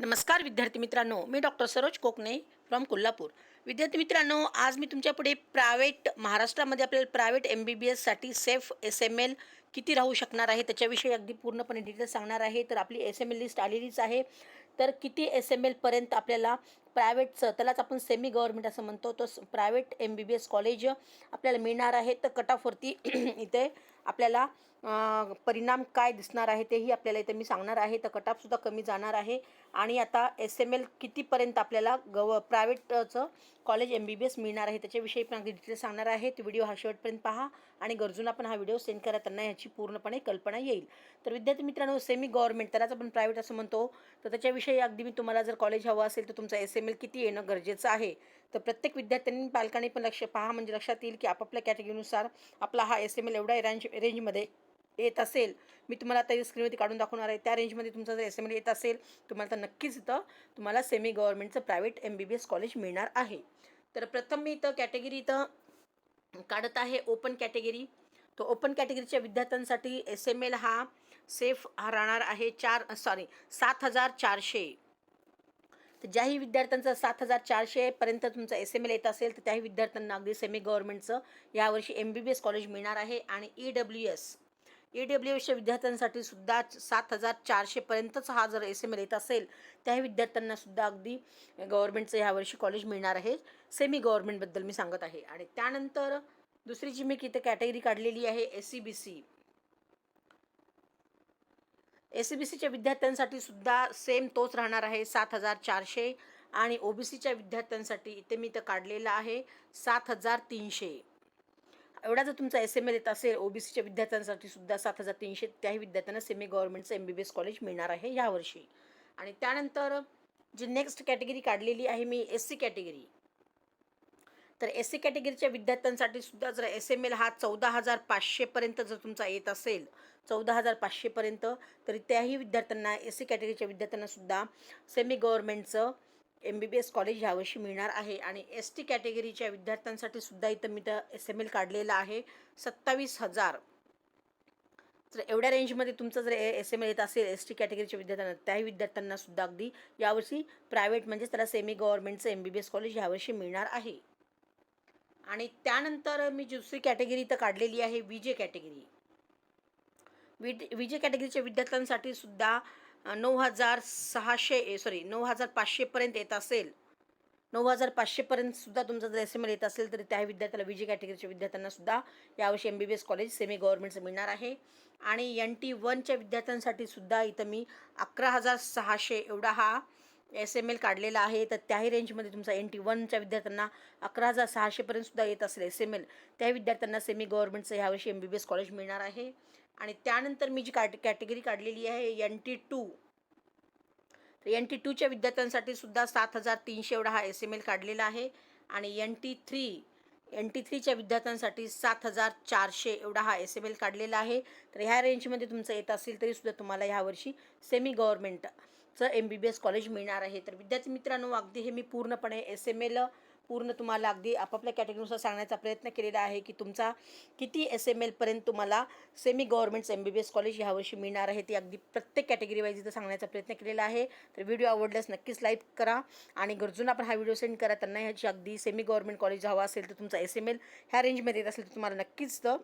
नमस्कार विद्यार्थी मित्रांनो मी डॉक्टर सरोज कोकणे फ्रॉम कोल्हापूर. विद्यार्थी मित्रांनो आज मी तुमच्यापुढे प्रायव्हेट महाराष्ट्रामध्ये आपल्याला प्रायव्हेट एम बी बी एससाठी सेफ एस एम एल किती राहू शकणार आहे त्याच्याविषयी अगदी पूर्णपणे डिटेल्स सांगणार आहे. तर आपली एस एम एल लिस्ट आलेलीच आहे. तर किती एस एम एलपर्यंत आपल्याला प्रायव्हेटचं त्यालाच आपण सेमी गव्हर्नमेंट असं म्हणतो तो private M B B S college आपल्याला मिळणार आहे. तर कट ऑफवरती इथे आपल्याला परिणाम काय दिसणार आहे तेही आपल्याला इथे मी सांगणार आहे. तर कट ऑफसुद्धा कमी जाणार आहे. आणि आता एस एम एल कितीपर्यंत आपल्याला गव प्रायव्हेटचं college M B B S मिळणार आहे त्याच्याविषयी पण अगदी डिटेल्स सांगणार आहे. तो व्हिडिओ हा शेवटपर्यंत पहा आणि गरजूंना पण हा व्हिडिओ सेंड करा त्यांना ह्याची पूर्णपणे कल्पना येईल. तर विद्यार्थी मित्रांनो सेमी गव्हर्नमेंट त्यालाच आपण प्रायव्हेट असं म्हणतो. तर त्याच्याविषयी अगदी मी तुम्हाला जर कॉलेज हवं असेल तर तुमचा एस एम एल किती येणं गरजेचं आहे? तर प्रत्येक विद्यार्थ्यांनी पालकांनी पण लक्ष पहा. म्हणजे लक्षात येईल की आपापल्या कॅटेगरीनुसार आपला हा एस एम एल एवढा रेंज रेंजमध्ये येत असेल. मी तुम्हाला आता स्क्रीनवरती काढून दाखवणार आहे. त्या रेंजमध्ये तुमचा जर एस एम एल येत असेल तुम्हाला तर नक्कीच इथं तुम्हाला semi गव्हर्नमेंटचं private M B B S college मिळणार आहे. तर प्रथम मी इथं कॅटेगरी इथं काढत आहे ओपन कॅटेगरी तो ओपन कॅटेगरीच्या विद्यार्थ्यांसाठी एस एम एल हा सेफ राहणार आहे चार सॉरी सात हजार चारशे. तर ज्याही विद्यार्थ्यांचं सात हजार चारशेपर्यंत तुमचं एस एम एल येत असेल तर त्याही विद्यार्थ्यांना अगदी सेमी गव्हर्नमेंटचं यावर्षी M B B S college मिळणार आहे आणि E W S E W एसच्या विद्यार्थ्यांसाठी सुद्धा सात हजार चारशेपर्यंतच हा जर एस एम एल येत असेल त्याही विद्यार्थ्यांना सुद्धा अगदी गव्हर्नमेंटचं ह्यावर्षी कॉलेज मिळणार आहे. सेमी गव्हर्नमेंटबद्दल मी सांगत आहे. आणि त्यानंतर दुसरी जी मी इथं कॅटेगरी काढलेली आहे S C B C S C B सीच्या विद्यार्थ्यांसाठी सुद्धा सेम तोच राहणार आहे सात हजार चारशे. आणि ओ बी सीच्या विद्यार्थ्यांसाठी इथे मी तर काढलेलं आहे सात हजार तीनशे. एवढा जर तुमचा एस एम एल येत असेल ओ बी सीच्या विद्यार्थ्यांसाठी सुद्धा सात हजार तीनशे त्याही विद्यार्थ्यांना semi गव्हर्नमेंटचं M B B S college मिळणार आहे यावर्षी आणि त्यानंतर जी नेक्स्ट कॅटेगरी काढलेली आहे मी एस सी कॅटेगरी तर एस सी कॅटेगरीच्या विद्यार्थ्यांसाठी सुद्धा जर एस एम एल हा चौदा हजार पाचशेपर्यंत जर तुमचा येत असेल चौदा हजार पाचशेपर्यंत तरी त्याही विद्यार्थ्यांना एस सी कॅटेगरीच्या विद्यार्थ्यांना सुद्धा semi गव्हर्नमेंटचं M B B S college ह्यावर्षी मिळणार आहे. आणि एस टी कॅटेगरीच्या विद्यार्थ्यांसाठी सुद्धा इथं मी तर एस एम एल काढलेला आहे सत्तावीस हजार. तर एवढ्या रेंजमध्ये तुमचं जर एस एम एल येत असेल एस टी कॅटेगरीच्या विद्यार्थ्यांना त्याही विद्यार्थ्यांना सुद्धा अगदी यावर्षी प्रायव्हेट म्हणजेच त्याला semi गव्हर्नमेंटचं M B B S college ह्यावर्षी मिळणार आहे. आणि त्यानंतर मी दुसरी कॅटेगरी इथं काढलेली आहे विजे कॅटेगरी. विज विजे कॅटेगरीच्या विद्यार्थ्यांसाठी सुद्धा नऊ हजार सहाशे सॉरी नऊ हजार पाचशेपर्यंत येत असेल. नऊ हजार पाचशेपर्यंत सुद्धा तुमचा जर एस एम एल येत असेल तर त्या विद्यार्थ्याला विजे कॅटेगरीच्या विद्यार्थ्यांना सुद्धा यावर्षी M B B S college semi गव्हर्नमेंटचं मिळणार आहे. आणि एन टी वनच्या विद्यार्थ्यांसाठी सुद्धा इथं मी अकरा हजार सहाशे एवढा हा एस एम एल काढलेला आहे तर त्याही रेंजमध्ये तुमचा एन टी वनच्या विद्यार्थ्यांना अकरा हजार सहाशेपर्यंत सुद्धा येत असेल एस एम एल त्याही विद्यार्थ्यांना सेमी गव्हर्नमेंटचं ह्यावर्षी M B B S college मिळणार आहे. आणि त्यानंतर मी जी कॅट कॅटेगरी काढलेली आहे एन टी टू तर एन टी टूच्या विद्यार्थ्यांसाठी सुद्धा सात हजार तीनशे एवढा हा एस एम एल काढलेला आहे. आणि N T three N T थ्रीच्या विद्यार्थ्यांसाठी सात हजार चारशे एवढा हा एस एम एल काढलेला आहे. तर ह्या रेंजमध्ये तुमचं येत असेल तरीसुद्धा तुम्हाला ह्यावर्षी सेमी चं M B B S college मिळणार आहे. तर विद्यार्थी मित्रांनो अगदी हे मी पूर्णपणे एस एम एल पूर्ण तुम्हाला अगदी आपापल्या कॅटेगरीनुसार सांगण्याचा प्रयत्न केलेला आहे की तुमचा किती एस एम एलपर्यंत तुम्हाला semi governments M B B S college ह्यावर्षी मिळणार आहे ती अगदी प्रत्येक कॅटेगरी वाईज इथं सांगण्याचा प्रयत्न केलेला आहे. तर व्हिडिओ आवडल्यास नक्कीच लाईक करा आणि गरजूंना पण हा व्हिडिओ सेंड करा. त्यांना ह्याची अगदी सेमी गव्हर्नमेंट कॉलेज हवा असेल तर तुमचा एस एम एल ह्या रेंजमध्ये येत असेल तर तुम्हाला नक्कीच तर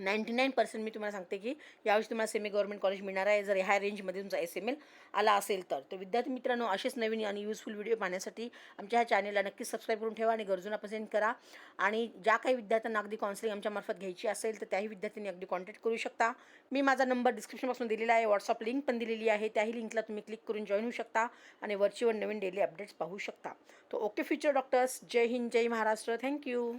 नाईंटी नाईन पर्सेंट मी तुम्हाला सांगते की यावर्षी तुम्हाला सेमी गव्हर्नमेंट कॉलेज मिळणार आहे. जर ह्या रेंजमध्ये तुमचा एस एम एल आला असेल तर. तर विद्यार्थी मित्रांनो असेच नवीन आणि युजफुल व्हिडिओ पाहण्यासाठी आमच्या ह्या चॅनलला नक्कीच सबस्क्राईब करून ठेवा आणि गरजूंना पसंत करा. आणि ज्या काही विद्यार्थ्यांना अगदी काउन्सिलिंग आमच्यामार्फत घ्यायची असेल तर त्याही विद्यार्थ्यांनी अगदी कॉन्टॅक्ट करू शकता. मी माझा नंबर डिस्क्रिप्शनपासून दिलेला आहे. व्हॉट्सअप लिंक पण दिलेली आहे. त्याही लिंकला तुम्ही क्लिक करून जॉईन होऊ शकता आणि वरचीवर नवीन डेली अपडेट्स पाहू शकता. तो ओके फ्युचर डॉक्टर्स जय हिंद जय महाराष्ट्र. Thank you